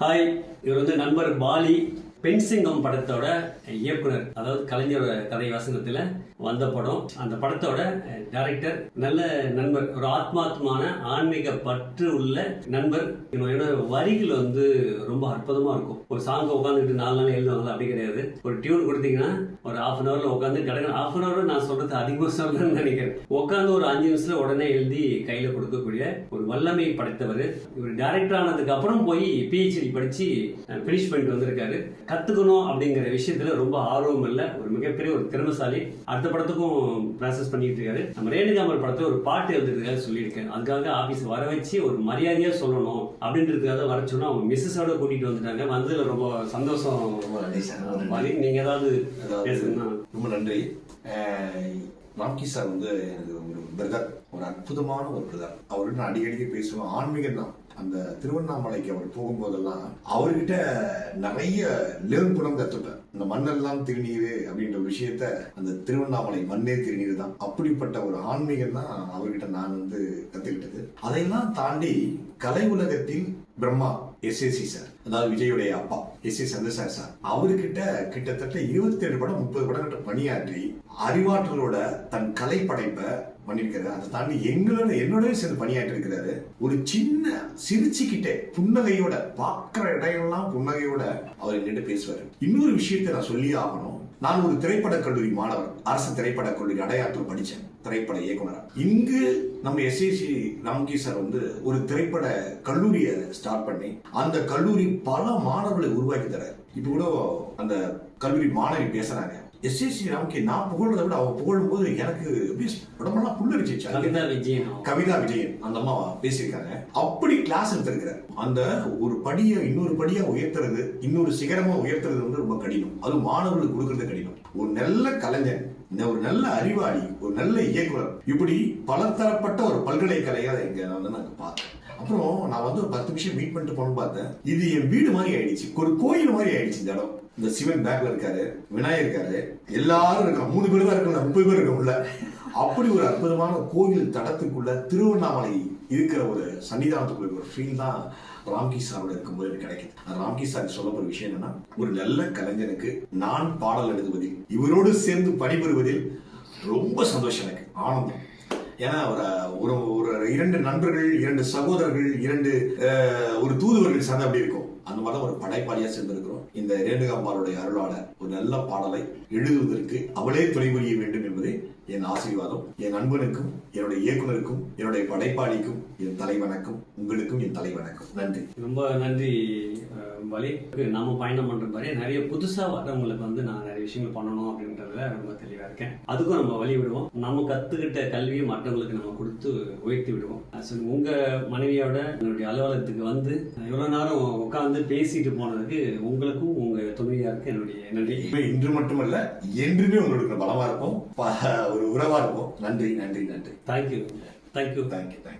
Hi இவர் வந்து நண்பர் பாலி பென்சிங்கம் படத்தோட இயக்குனர் அதாவது கலைஞரோட கதை வசனத்துல வந்த படம். அந்த படத்தோட டைரக்டர் நல்ல நண்பர் ஒரு ஆத்மாத்மான ஆன்மீக பற்று உள்ள நண்பர். என்னோட வரிகள் வந்து ரொம்ப அற்புதமா இருக்கும். ஒரு சாங் உட்காந்துட்டு நாலு நாள் எழுதுவாங்க அப்படி கிடையாது. ஒரு டியூன் கொடுத்தீங்கன்னா ஒரு ஹாஃப் அன் ஹவர்ல உட்காந்து கிடக்கிற ஹாஃப் அன் ஹவர் நான் சொல்றது அதிகமாக சொல்றேன்னு நினைக்கிறேன். உட்காந்து ஒரு அஞ்சு நிமிஷத்துல உடனே எழுதி கையில கொடுக்கக்கூடிய ஒரு வல்லமை படைத்தவர். இவர் டைரக்டர் ஆனதுக்கு அப்புறம் போய் பிஹெச்டி படிச்சு ஃபினிஷ் பண்ணிட்டு வந்திருக்காரு. கத்துக்கணும் அப்படிங்கிற விஷயத்துல ரொம்ப ஆர்வம் இல்லை. ஒரு மிகப்பெரிய ஒரு திறமைசாலி. அடுத்த படத்துக்கும் ப்ராசஸ் பண்ணிட்டு இருக்காரு. நம்ம ரேணுகாமல் படத்துல ஒரு பாட்டு எழுதுறதுக்காக சொல்லியிருக்கேன் அதுக்காக ஆபீஸ் வர வச்சு ஒரு மரியாதையா சொல்லணும் அப்படின்றதுக்காக வர சொன்னா அவங்க மிஸ்ஸஸோட கூட்டிட்டு வந்துட்டாங்க. வந்ததுல ரொம்ப சந்தோஷம். ரொம்ப நன்றி சார். ரொம்ப நன்றி. பாலி. நீங்க ஏதாவது பேசணும்னா ரொம்ப நன்றி. ராம்கி சார் வந்து எனக்கு ஒரு பிரதர் ஒரு அற்புதமான ஒரு பிரதர் அவர்கிட்ட நான் அடிக்கடி பேசுவேன். ஆன்மீகம் தான். அந்த திருவண்ணாமலைக்கு அவர் போகும்போதெல்லாம் அவர்கிட்ட நிறைய லேர்ன் குணம் கத்துப்பேன். இந்த மண்ணெல்லாம் திருநீர் அப்படின்ற விஷயத்த அந்த திருவண்ணாமலை மண்ணே திருநீர் தான். அப்படிப்பட்ட ஒரு ஆன்மீகம் தான் அவர்கிட்ட நான் வந்து கத்துக்கிட்டது. அதையெல்லாம் தாண்டி கலை உலகத்தில் பிரம்மா எஸ்எஸ்சி சார் அதாவது விஜயுடைய அப்பா எஸ் ஏ சந்திரசார் சார் அவர்கிட்ட கிட்டத்தட்ட இருபத்தி ஏழு படம் முப்பது படம் கிட்ட பணியாற்றி அறிவாற்றலோட தன் கலை படைப்பை பண்ணியிருக்காரு அதை தாண்டி எங்களோட என்னோடய சேர்ந்து பணியாற்றி இருக்கிறாரு. ஒரு சின்ன சிரிச்சுக்கிட்டே புன்னகையோட பார்க்குற இடையெல்லாம் புன்னகையோட அவர் என்கிட்ட பேசுவார். இன்னொரு விஷயத்தை நான் சொல்லி ஆகணும். நான் ஒரு திரைப்படக் கல்லூரி மாணவர். அரசு திரைப்படக் கல்லூரி அடையாற்றில் படித்தேன். திரைப்பட இயக்குனர். இங்கு நம்ம எஸ்ஏசி ராம்கி சார் வந்து ஒரு திரைப்பட கல்லூரியை ஸ்டார்ட் பண்ணி அந்த கல்லூரி பல மாணவர்களை உருவாக்கி தராரு. இப்போ கூட அந்த கல்லூரி மாணவி பேசுறாங்க. எஸ்ஏசி ராம்கி நான் புகழ்றதை விட அவ புகழும் போது எனக்கு அப்படியே உடம்பெல்லாம் புல்லரிச்சிச்சு கவிதா விஜயன்? கவிதா விஜயன் அந்த அம்மா பேசியிருக்காங்க. அப்படி கிளாஸ் எடுத்திருக்கிறார். அந்த ஒரு படியை இன்னொரு படியா உயர்த்துறது இன்னொரு சிகரமா உயர்த்துறது வந்து ரொம்ப கடினம். அது மாணவர்களுக்கு கொடுக்கறது கடினம். ஒரு நல்ல கலைஞன் இந்த ஒரு நல்ல அறிவாளி ஒரு நல்ல இயக்குனர். இப்படி பலதரப்பட்ட ஒரு பல்கலைக்கழக இங்க நான் வந்து நாங்க பார்த்தேன். அப்புறம் நான் வந்து ஒரு பத்து நிமிஷம் மீட் பண்ணிட்டு போன பார்த்தேன். இது என் வீடு மாதிரி ஆயிடுச்சு. ஒரு கோயில் மாதிரி ஆயிடுச்சு இந்த இடம். இந்த சிவன் பேக்ல இருக்காரு விநாயகர் இருக்காரு. எல்லாரும் இருக்கா மூணு பேர் தான் இருக்கணும். முப்பது பேர் இருக்க உள்ள அப்படி ஒரு அற்புதமான கோவில் தடத்துக்குள்ள திருவண்ணாமலை இருக்கிற ஒரு சன்னிதானத்துக்குள்ள ஒரு ஃபீல் தான் ராம்கி சாரோட இருக்கும்போது எனக்கு கிடைக்குது. அந்த ராம்கி சார் சொல்ல விஷயம் என்னன்னா ஒரு நல்ல கலைஞனுக்கு நான் பாடல் எழுதுவதில் இவரோடு சேர்ந்து பணிபுரிவதில் ரொம்ப சந்தோஷம் எனக்கு ஆனந்தம். ஏன்னா ஒரு ஒரு ஒரு இரண்டு நண்பர்கள் இரண்டு சகோதரர்கள் இரண்டு ஒரு தூதுவர்கள் சேர்ந்து அப்படி இருக்கும். அந்த மாதிரி ஒரு படைப்பாளியா சேர்ந்திருக்கிறோம். இந்த ரேணுகாம்பாளுடைய அருளால ஒரு நல்ல பாடலை எழுதுவதற்கு அவளே துணை புரிய வேண்டும் என்பதே என் ஆசீர்வாதம். என் நண்பனுக்கும் என்னுடைய இயக்குனருக்கும் என்னுடைய படைப்பாளிக்கும் என் தலைவணக்கம் உங்களுக்கும் என் தலைவணக்கம். நன்றி. ரொம்ப நன்றி அஹ், பாலி நாம பயணம் பண்ற மாதிரி நிறைய புதுசா வரவங்களுக்கு வந்து நான் நிறைய விஷயங்கள் பண்ணணும் அப்படின்றதுல ரொம்ப தெளிவா இருக்கேன். அதுக்கும் நம்ம வழி விடுவோம். நம்ம கத்துக்கிட்ட கல்வியை மற்றவங்களுக்கு நம்ம கொடுத்து உயர்த்தி விடுவோம். அஹ் so உங்க மனைவியோட என்னுடைய அலுவலகத்துக்கு வந்து இவ்வளவு நேரம் உட்கார்ந்து பேசிட்டு போனதுக்கு உங்களுக்கும் உங்க துணைவியாருக்கு என்னுடைய நன்றி. இன்று மட்டுமல்ல என்றுமே உங்களுக்கு பலமா இருப்போம் ப- ஒரு உறவா இருப்போம் நன்றி நன்றி நன்றி. Thank you thank you thank you thank you